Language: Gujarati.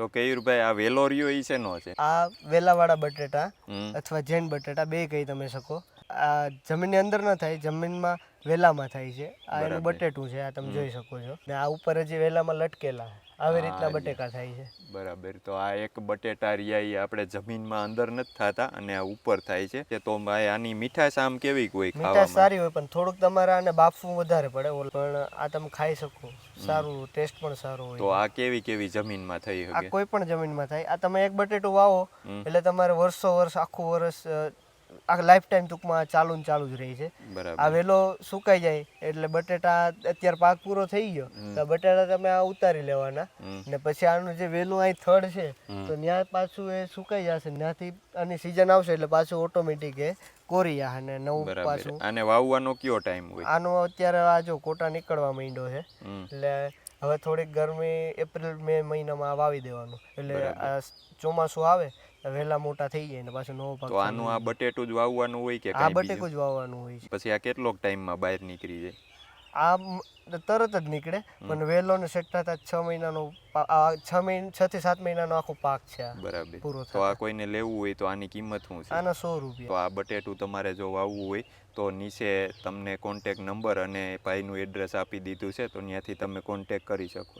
તો કેયુરભાઈ આ વેલોરિયો ઈ શેનો છે? આ વેલાવાળા બટેટા અથવા જૈન બટેટા બે કહી તમે શકો. આ જમીનની અંદર ન થાય જમીનમાં વેલામાં થાય છે. આ એનું બટેટું છે આ તમે જોઈ શકો છો. ને આ ઉપર હજી વેલામાં લટકેલા. આવી રીતના બટેકા થાય છે. બરાબર. તો આ એક બટેટા રિયા આપણે જમીનમાં અંદર નથી થતા અને આ ઉપર થાય છે. કે તો ભાઈ આની મીઠાશ આમ કેવી કોઈ મીઠાશ સારી હોય પણ થોડુંક તમારે આને બાફવું વધારે પડે ઓલ- પણ આ તમે ખાઈ શકો. સારું ટેસ્ટ પણ સારો હોય. તો આ કેવી કેવી જમીનમાં થઈ આ કોઈ પણ જમીનમાં થાય. આ તમે એક બટેટું વાવો એટલે તમારે વર્ષો વર્ષ આખું વર્ષ આ લાઈફ ટાઈમ ટૂંકમાં ચાલુ ને ચાલુ જ રહી છે. આ વેલો સુકાઈ જાય એટલે બટેટા અત્યારે પાક પૂરો થઈ ગયો. તો બટેટા તમે આ ઉતારી લેવાના. ને પછી આનું જે વેલું અહીં થડ છે તો ત્યાં પાછું એ સુકાઈ જશે ત્યાંથી આની સિઝન આવશે એટલે પાછું ઓટોમેટિક એ કોરી જશે ને નવું પાછું. અને વાવવાનો કયો ટાઈમ હોય? આનો અત્યારે આ જો કોટા નીકળવા માંડ્યો છે. એટલે હવે થોડીક ગરમી એપ્રિલ મે મહિનામાં વાવી દેવાનું. એટલે આ ચોમાસું આવે વહેલા મોટા થઈ જાય ને પાછું નવો પાક તો આનું આ બટેટું જ વાવવાનું હોય કે આ બટેકું જ વાવવાનું હોય પછી આ કેટલોક ટાઈમમાં બહાર નીકળી જાય? આ તરત જ નીકળે. પણ વેલો ને થતા છ મહિનાનો છ મહિના છ થી સાત મહિનાનો આખો પાક છે બરાબર. પૂરો તો આ કોઈને લેવું હોય તો આની કિંમત શું છે? આના સો તો રૂપિયા આ બટેટું તમારે જો વાવવું હોય તો નીચે તમને કોન્ટેક નંબર અને ભાઈનું એડ્રેસ આપી દીધું છે તો ત્યાંથી તમે કોન્ટેક કરી શકો છો.